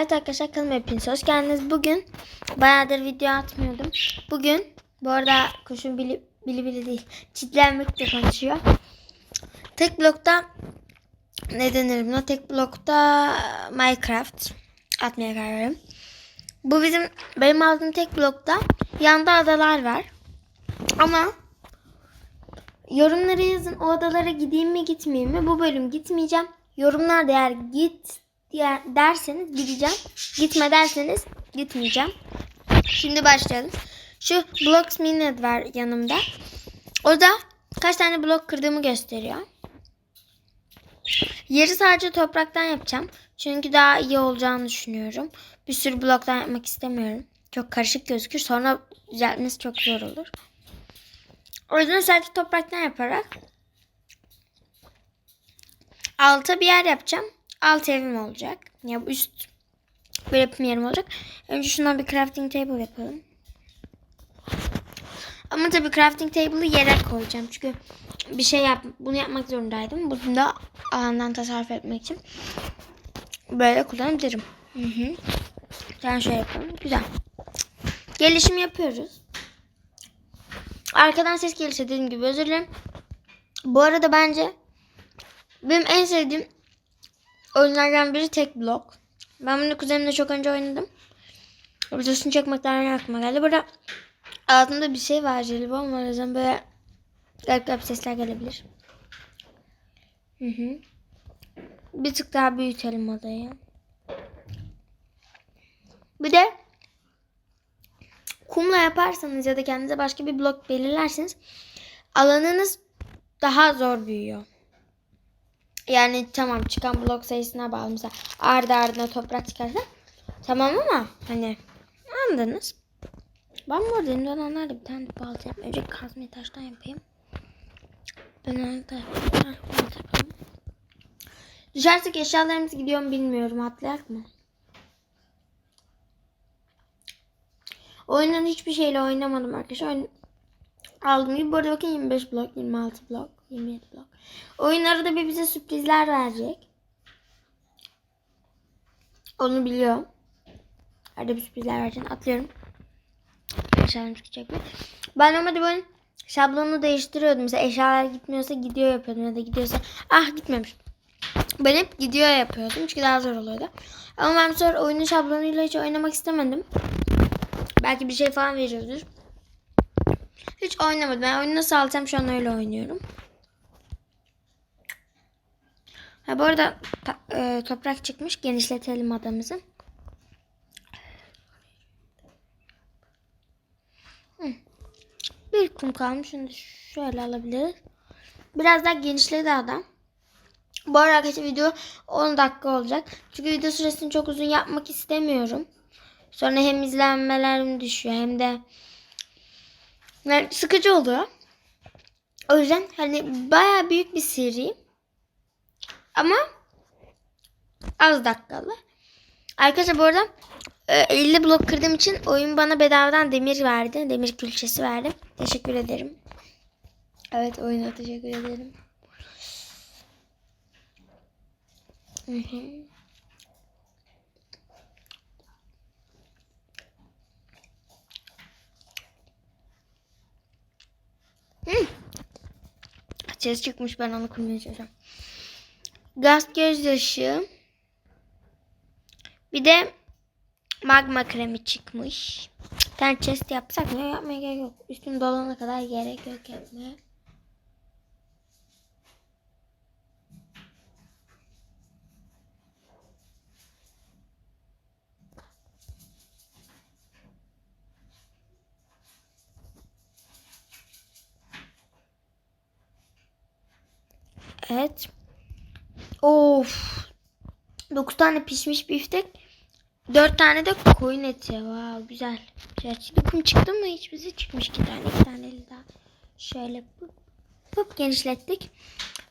Evet arkadaşlar kanalıma hepiniz hoş geldiniz. Bugün bayağıdır video atmıyordum. Bugün bu arada kuşun bili bili, bili değil çitlenmek de konuşuyor. Tek blokta ne denir buna? Tek blokta Minecraft atmaya karar verdim. Bu bizim benim aldığım tek blokta yanda adalar var. Ama yorumlara yazın o adalara gideyim mi gitmeyeyim mi? Bu bölüm gitmeyeceğim. Yorumlarda eğer git diye derseniz gideceğim. Gitme derseniz gitmeyeceğim. Şimdi başlayalım. Şu Blocks Minute var yanımda. O da kaç tane blok kırdığımı gösteriyor. Yeri sadece topraktan yapacağım. Çünkü daha iyi olacağını düşünüyorum. Bir sürü bloktan yapmak istemiyorum. Çok karışık gözükür. Sonra düzeltmesi çok zor olur. O yüzden sadece topraktan yaparak alta bir yer yapacağım. Alt evim olacak. Ya bu üst bir yapım yerim olacak. Önce şundan bir crafting table yapalım. Ama tabii crafting table'ı yere koyacağım. Çünkü bir şey yap bunu yapmak zorundaydım. Bunu da alandan tasarruf etmek için böyle kullanabilirim. Hı hı. Ben şöyle yapalım. Güzel. Gelişim yapıyoruz. Arkadan ses gelirse dediğim gibi özür dilerim. Bu arada bence benim en sevdiğim oyunlardan biri tek blok. Ben bunu kuzenimle çok önce oynadım. Videosunu çekmekten aklıma geldi. Burada altında bir şey var jelibon var. O yüzden böyle garip garip sesler gelebilir. Hı hı. Bir tık daha büyütelim odayı. Bir de kumla yaparsanız ya da kendinize başka bir blok belirlerseniz alanınız daha zor büyüyor. Yani tamam çıkan blok sayısına bağlı. Mesela ardı ardına toprak çıkarsa tamam ama hani anladınız. Ben bu arada elimden onlarla bir tane balta yapayım. Önce kazmayı taştan yapayım. Ben onu da yapayım. Düşersek eşyalarımız gidiyor mu bilmiyorum. Atlayak mı? Oyundan hiçbir şeyle oynamadım arkadaşlar. Oyun... Aldım. Bu arada bakın 25 blok, 26 blok, 27 blok. Oyun arada bir bize sürprizler verecek. Onu biliyorum. Arada bir sürprizler verecek. Atlıyorum. Eşyalarım çıkacak mı? Ben normalde böyle şablonu değiştiriyordum. Mesela eşyalar gitmiyorsa gidiyor yapıyordum. Ya da gidiyorsa ah gitmemiş. Ben hep gidiyor yapıyordum. Çünkü daha zor oluyordu. Ama ben sonra oyunun şablonuyla hiç oynamak istemedim. Belki bir şey falan veriyordur. Hiç oynamadım. Ben oyunu nasıl alacağım şu an öyle oynuyorum. Ha, bu arada e, toprak çıkmış. Genişletelim adamızı. Bir kum kalmış. Şimdi şöyle alabiliriz. Biraz daha genişledi adam. Bu arada arkadaşlar video 10 dakika olacak. Çünkü video süresini çok uzun yapmak istemiyorum. Sonra hem izlenmelerim düşüyor hem de yani sıkıcı oluyor. O yüzden hani baya büyük bir seri. Ama az dakikalı. Arkadaşlar bu arada e, 50 blok kırdığım için oyun bana bedavadan demir verdi. Demir külçesi verdi. Teşekkür ederim. Evet oyuna teşekkür ederim. Hı hı. Ses çıkmış ben onu kurmaya çalışıyorum. Gaz gözyaşı. Bir de magma kremi çıkmış. Bir tane chest yapsak mı? Yapmaya gerek yok. Üstüm dolana kadar gerek yok yapmaya. Evet. Of. 9 tane pişmiş biftek. 4 tane de koyun eti. Wow, güzel. Gerçi kum çıktı mı? Hiç bize çıkmış 2 tane. 2 tane daha. Şöyle pıp, pıp genişlettik.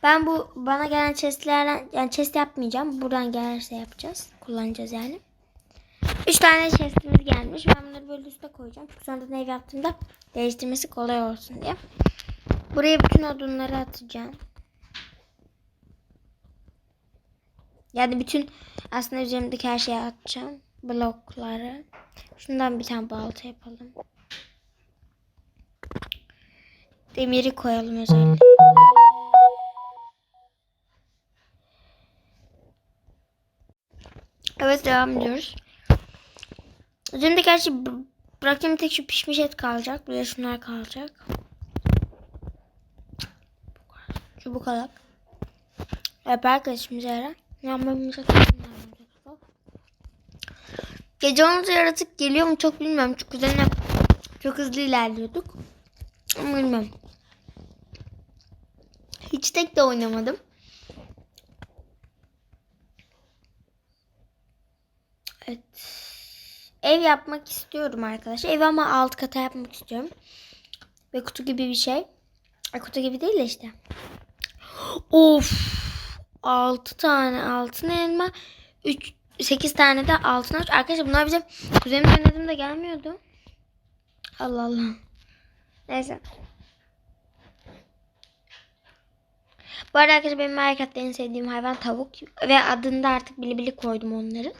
Ben bu bana gelen chestlerden yani chest yapmayacağım. Buradan gelirse yapacağız. Kullanacağız yani. 3 tane chestimiz gelmiş. Ben bunları böyle üste koyacağım. Çünkü sonradan ev yaptığımda değiştirmesi kolay olsun diye. Buraya bütün odunları atacağım. Yani bütün aslında üzerimdeki her şeyi atacağım. Blokları. Şundan bir tane balta yapalım. Demiri koyalım özellikle. Evet devam ediyoruz. Üzerimde gerçi b- bıraktığım tek şu pişmiş et kalacak. Bir de şunlar kalacak. Şu bu kadar. Hep arkadaşımız yara. Yanmamıza Gece olunca yaratık geliyor mu çok bilmiyorum. Çünkü kuzenle çok hızlı ilerliyorduk. Ama bilmiyorum. Hiç tek de oynamadım. Evet. Ev yapmak istiyorum arkadaşlar. Ev ama alt kata yapmak istiyorum. Ve kutu gibi bir şey. Ay, kutu gibi değil de işte. Of. 6 tane altın elma. 3 8 tane de altın aç. Arkadaşlar bunlar bize kuzenim denedim gelmiyordu. Allah Allah. Neyse. Bu arada arkadaşlar benim Minecraft'ta en sevdiğim hayvan tavuk. Ve adını da artık bili bili koydum onların.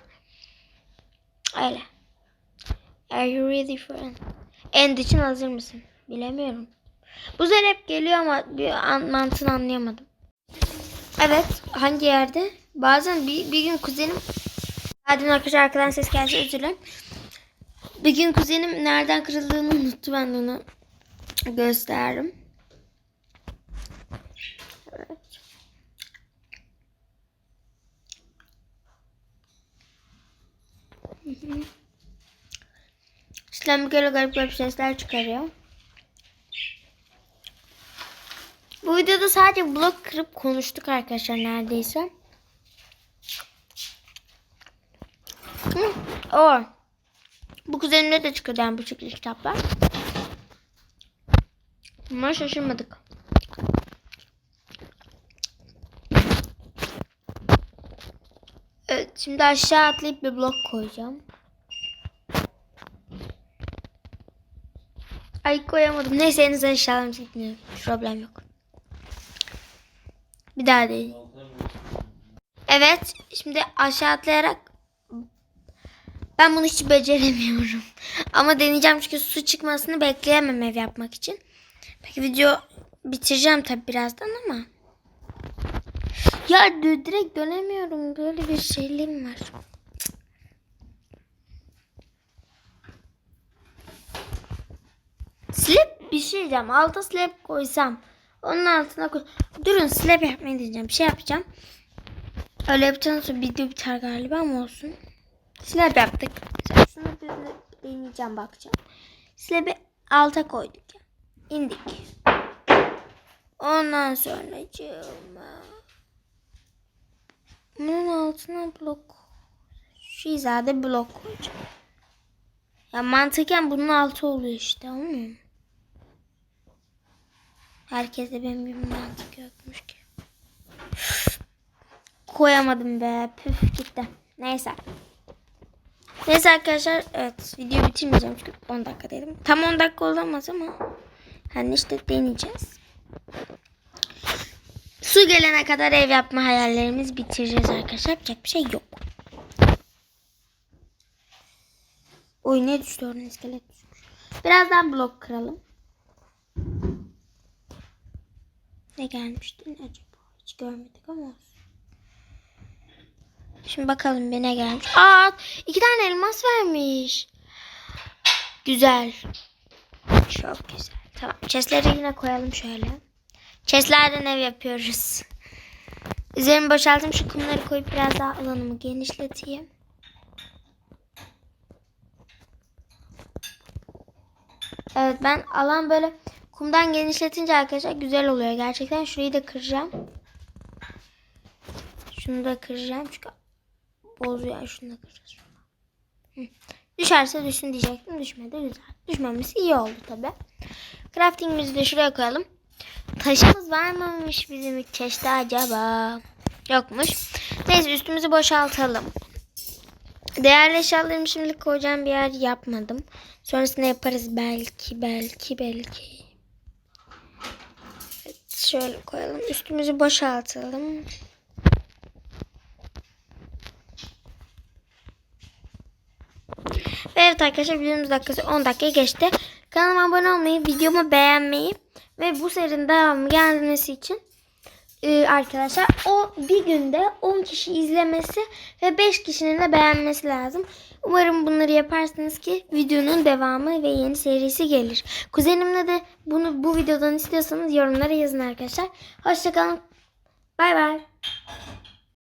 Öyle. Are you ready for an? End için hazır mısın? Bilemiyorum. Bu zer hep geliyor ama bir an, mantığını anlayamadım. Evet. Hangi yerde? Bazen bir, bir gün kuzenim Adın arkadaşlar arkadan ses gelse özür dilerim. Bir gün kuzenim nereden kırıldığını unuttu. Ben onu gösterdim. Evet. Bir kere garip garip sesler çıkarıyor. Bu videoda sadece blok kırıp konuştuk arkadaşlar neredeyse. Hı, o. Bu kuzenimde de çıkıyor yani bu şekilde kitaplar. Ama şaşırmadık. Evet şimdi aşağı atlayıp bir blok koyacağım. Ay koyamadım. Neyse en azından eşyalarımız gitmiyor. Problem yok. Bir daha değil. Evet. Şimdi aşağı atlayarak ben bunu hiç beceremiyorum. Ama deneyeceğim çünkü su çıkmasını bekleyemem ev yapmak için. Peki video bitireceğim tabi birazdan ama. Ya direkt dönemiyorum. Böyle bir şeyliğim var. Slap bir şey diyeceğim. Alta slap koysam. Onun altına koy. Durun slap yapmayı diyeceğim. Bir şey yapacağım. Öyle yapacağım sonra video biter galiba ama olsun. Slab yaptık. Şunu bir deneyeceğim bakacağım. Slab'i alta koyduk. İndik. Ondan sonra cıma. Bunun altına blok. Şu hizada blok koyacağım. Ya mantıken bunun altı oluyor işte olmuyor mu? Herkeste benim gibi mantık yokmuş ki. Koyamadım be. Püf gitti. Neyse. Neyse arkadaşlar evet video bitirmeyeceğim çünkü 10 dakika dedim. Tam 10 dakika olamaz ama hani işte deneyeceğiz. Su gelene kadar ev yapma hayallerimizi bitireceğiz arkadaşlar. Yapacak bir şey yok. Oy ne düştü oradan iskelet düşmüş. Birazdan blok kıralım. Ne gelmişti ne acaba? Hiç görmedik ama olsun. Şimdi bakalım bir ne gelmiş. Aa iki tane elmas vermiş. Güzel. Çok güzel. Tamam. Chestleri yine koyalım şöyle. Chestlerden ev yapıyoruz. Üzerimi boşalttım. Şu kumları koyup biraz daha alanımı genişleteyim. Evet ben alan böyle kumdan genişletince arkadaşlar güzel oluyor. Gerçekten şurayı da kıracağım. Şunu da kıracağım çünkü bozuyor. Şunu da kıracağız. Hı. Düşerse düşsün diyecektim. Düşmedi. Güzel. Düşmemesi iyi oldu tabi. Crafting'imizi de şuraya koyalım. Taşımız var mıymış bizim ilk çeşte acaba? Yokmuş. Neyse üstümüzü boşaltalım. Değerli eşyalarımı şimdilik koyacağım bir yer yapmadım. Sonrasında yaparız belki belki belki şöyle koyalım. Üstümüzü boşaltalım. ve Evet arkadaşlar videomuz dakikası 10 dakika geçti. Kanalıma abone olmayı, videomu beğenmeyi ve bu serinin devamı gelmesi için e, arkadaşlar o bir günde 10 kişi izlemesi ve 5 kişinin de beğenmesi lazım. Umarım bunları yaparsınız ki videonun devamı ve yeni serisi gelir. Kuzenimle de bunu bu videodan istiyorsanız yorumlara yazın arkadaşlar. Hoşçakalın. Bay bay.